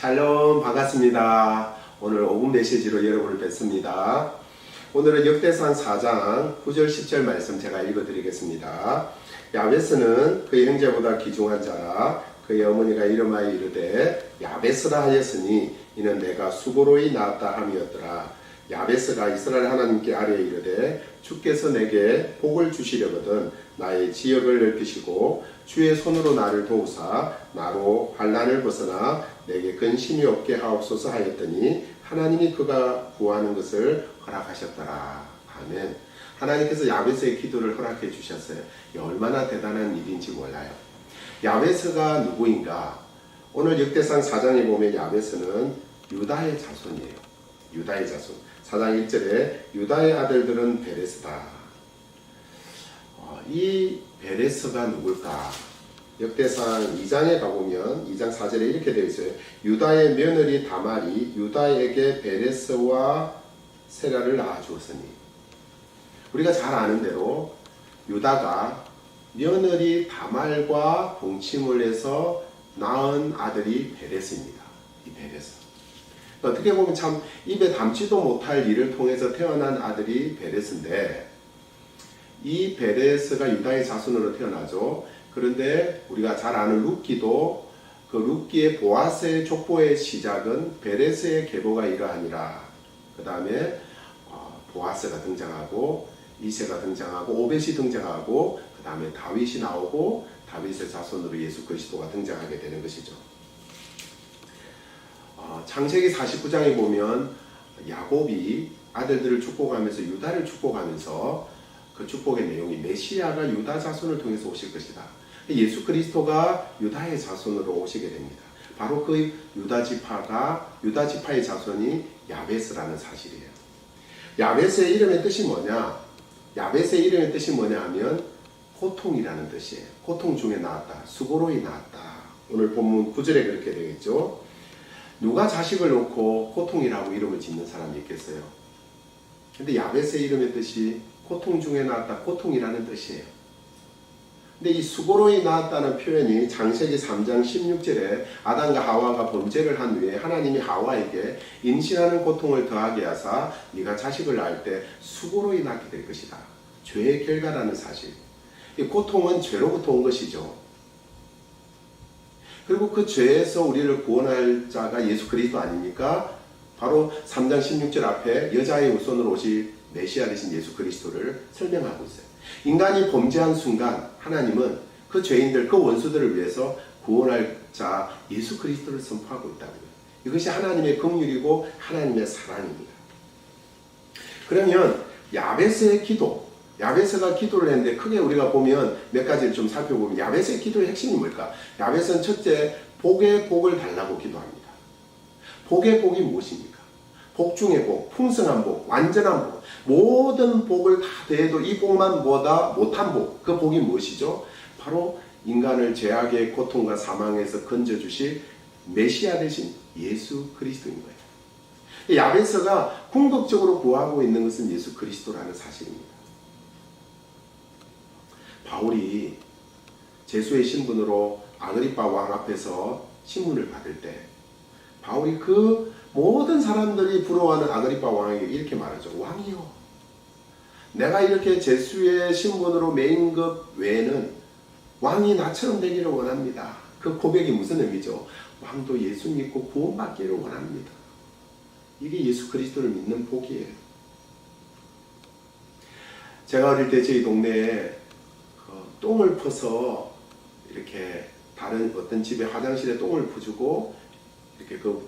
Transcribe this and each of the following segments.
샬롬 반갑습니다. 오늘 5분 메시지로 여러분을 뵙습니다. 오늘은 역대상 4장 9절 10절 말씀 제가 읽어드리겠습니다. 야베스는 그의 형제보다 귀중한 자라 그의 어머니가 이름하여 이르되 야베스라 하였으니 이는 내가 수고로이 낳았다 함이었더라. 야베스가 이스라엘 하나님께 아뢰 이르되 주께서 내게 복을 주시려거든 나의 지역을 넓히시고 주의 손으로 나를 도우사 나로 환란을 벗어나 내게 근심이 없게 하옵소서 하였더니 하나님이 그가 구하는 것을 허락하셨더라. 아멘. 하나님께서 야베스의 기도를 허락해 주셨어요. 이 얼마나 대단한 일인지 몰라요. 야베스가 누구인가? 오늘 역대상 4장에 보면 야베스는 유다의 자손이에요. 유다의 자손. 4장 1절에 유다의 아들들은 베레스다. 어, 이 베레스가 누굴까? 역대상 2장에 가보면 2장 4절에 이렇게 되어 있어요. 유다의 며느리 다말이 유다에게 베레스와 세라를 낳아주었으니 우리가 잘 아는 대로 유다가 며느리 다말과 동침을 해서 낳은 아들이 베레스입니다. 이 베레스. 어떻게 보면 참 입에 담지도 못할 일을 통해서 태어난 아들이 베레스인데 이 베레스가 유다의 자손으로 태어나죠. 그런데 우리가 잘 아는 루키도 그 루키의 보아스의 족보의 시작은 베레스의 계보가 이러하니라. 그 다음에 어, 보아스가 등장하고 이세가 등장하고 오벳이 등장하고 그 다음에 다윗이 나오고 다윗의 자손으로 예수 그리스도가 등장하게 되는 것이죠. 어, 창세기 49장에 보면 야곱이 아들들을 축복하면서 유다를 축복하면서 그 축복의 내용이 메시아가 유다 자손을 통해서 오실 것이다. 예수 그리스도가 유다의 자손으로 오시게 됩니다. 바로 그 유다 지파가 유다 지파의 자손이 야베스라는 사실이에요. 야베스의 이름의 뜻이 뭐냐? 야베스의 이름의 뜻이 뭐냐 하면 고통이라는 뜻이에요. 고통 중에 나왔다. 수고로이 나왔다. 오늘 본문 9절에 그렇게 되겠죠. 누가 자식을 놓고 고통이라고 이름을 짓는 사람이 있겠어요? 근데 야베스의 이름의 뜻이 고통 중에 나왔다. 고통이라는 뜻이에요. 근데 이 수고로이 나왔다는 표현이 장세기 3장 16절에 아담과 하와가 범죄를 한 후에 하나님이 하와에게 임신하는 고통을 더하게 하사 네가 자식을 낳을 때 수고로이 낳게 될 것이다. 죄의 결과라는 사실. 이 고통은 죄로부터 온 것이죠. 그리고 그 죄에서 우리를 구원할 자가 예수 그리스도 아닙니까? 바로 3장 16절 앞에 여자의 우선으로 오실 메시아 되신 예수 그리스도를 설명하고 있어요. 인간이 범죄한 순간 하나님은 그 죄인들, 그 원수들을 위해서 구원할 자 예수 그리스도를 선포하고 있다고요. 이것이 하나님의 긍휼이고 하나님의 사랑입니다. 그러면 야베스의 기도, 야베스가 기도를 했는데 크게 우리가 보면 몇 가지를 좀 살펴보면 야베스의 기도의 핵심이 뭘까? 야베스는 첫째 복의 복을 달라고 기도합니다. 복의 복이 무엇입니까? 복 중의 복, 풍성한 복, 완전한 복, 모든 복을 다 더해도 이 복만 보다 못한 복, 그 복이 무엇이죠? 바로 인간을 죄악의 고통과 사망에서 건져주실 메시아 되신 예수 그리스도인 거예요. 야베스가 궁극적으로 구하고 있는 것은 예수 그리스도라는 사실입니다. 바울이 제수의 신분으로 아그리파 왕 앞에서 신문을 받을 때 바울이 그 모든 사람들이 부러워하는 아그리파 왕에게 이렇게 말하죠. 왕이요. 내가 이렇게 제수의 신분으로 메인 것 외에는 왕이 나처럼 되기를 원합니다. 그 고백이 무슨 의미죠? 왕도 예수 믿고 구원받기를 원합니다. 이게 예수 그리스도를 믿는 복이에요. 제가 어릴 때 저희 동네에 그 똥을 퍼서 이렇게 다른 어떤 집에 화장실에 똥을 퍼주고 이렇게 그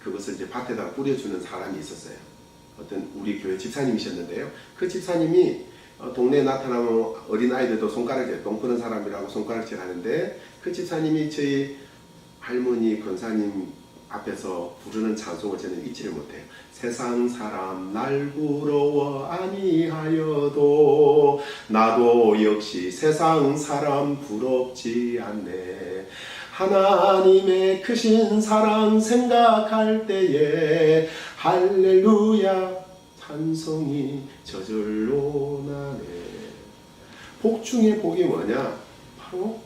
그것을 이제 밭에다 뿌려주는 사람이 있었어요. 어떤 우리 교회 집사님이셨는데요. 그 집사님이 어, 동네에 나타나면 어린 아이들도 손가락질 똥 푸는 사람이라고 손가락질 하는데 그 집사님이 저희 할머니 권사님 앞에서 부르는 찬송을 저는 잊지를 못해요. 세상 사람 날 부러워 아니하여도 나도 역시 세상 사람 부럽지 않네. 하나님의 크신 사랑 생각할 때에 할렐루야 찬송이 저절로 나네. 복 중에 복이 뭐냐? 바로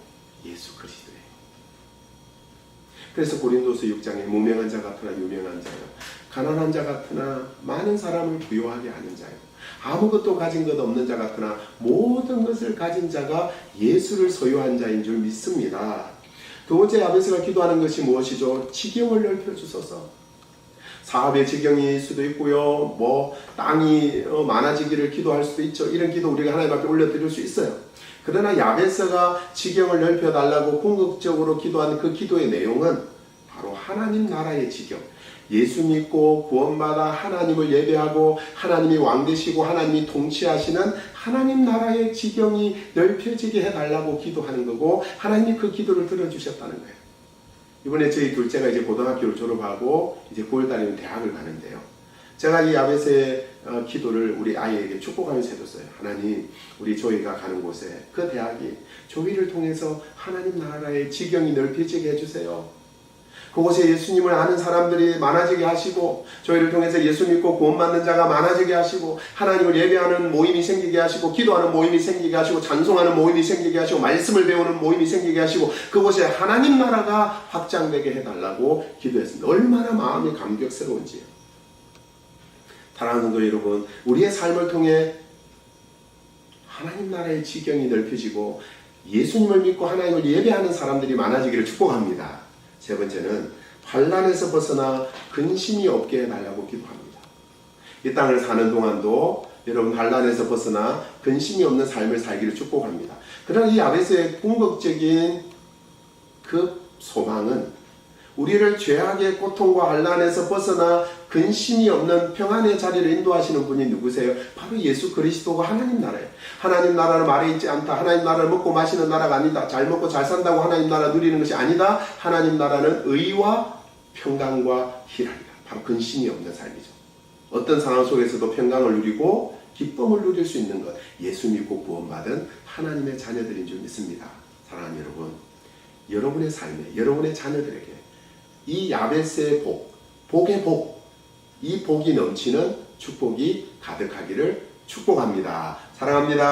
예수 그리스도예요. 그래서 고린도서 6장에 무명한 자 같으나 유명한 자요. 가난한 자 같으나 많은 사람을 부유하게 하는 자요. 아무것도 가진 것 없는 자 같으나 모든 것을 가진 자가 예수를 소유한 자인 줄 믿습니다. 두 번째 야베스가 기도하는 것이 무엇이죠? 지경을 넓혀 주소서. 사업의 지경일 수도 있고요. 뭐 땅이 어, 많아지기를 기도할 수도 있죠. 이런 기도 우리가 하나님 앞에 올려드릴 수 있어요. 그러나 야베스가 지경을 넓혀 달라고 궁극적으로 기도한 그 기도의 내용은 바로 하나님 나라의 지경. 예수 믿고 구원받아 하나님을 예배하고 하나님이 왕 되시고 하나님이 통치하시는 하나님 나라의 지경이 넓혀지게 해달라고 기도하는 거고 하나님이 그 기도를 들어주셨다는 거예요. 이번에 저희 둘째가 이제 고등학교를 졸업하고 이제 9월달이면 대학을 가는데요. 제가 이 야베스의 어, 기도를 우리 아이에게 축복하면서 해줬어요. 하나님, 우리 조이가 가는 곳에 그 대학이 조이를 통해서 하나님 나라의 지경이 넓혀지게 해주세요. 그곳에 예수님을 아는 사람들이 많아지게 하시고 저희를 통해서 예수 믿고 구원받는 자가 많아지게 하시고 하나님을 예배하는 모임이 생기게 하시고 기도하는 모임이 생기게 하시고 찬송하는 모임이 생기게 하시고 말씀을 배우는 모임이 생기게 하시고 그곳에 하나님 나라가 확장되게 해달라고 기도했습니다. 얼마나 마음이 감격스러운지요. 사랑하는 성도 여러분, 우리의 삶을 통해 하나님 나라의 지경이 넓혀지고 예수님을 믿고 하나님을 예배하는 사람들이 많아지기를 축복합니다. 세 번째는 환란에서 벗어나 근심이 없게 해달라고 기도합니다. 이 땅을 사는 동안도 여러분 환란에서 벗어나 근심이 없는 삶을 살기를 축복합니다. 그러나 이 아베스의 궁극적인 그 소망은 우리를 죄악의 고통과 환란에서 벗어나 근심이 없는 평안의 자리를 인도하시는 분이 누구세요? 바로 예수 그리스도가 하나님 나라예요. 하나님 나라는 말에 있지 않다. 하나님 나라를 먹고 마시는 나라가 아니다. 잘 먹고 잘 산다고 하나님 나라 누리는 것이 아니다. 하나님 나라는 의와 평강과 희락이다. 바로 근심이 없는 삶이죠. 어떤 상황 속에서도 평강을 누리고 기쁨을 누릴 수 있는 것. 예수 믿고 구원받은 하나님의 자녀들인 줄 믿습니다. 사랑하는 여러분, 여러분의 삶에, 여러분의 자녀들에게 이 야베스의 복, 복의 복, 이 복이 넘치는 축복이 가득하기를 축복합니다. 사랑합니다.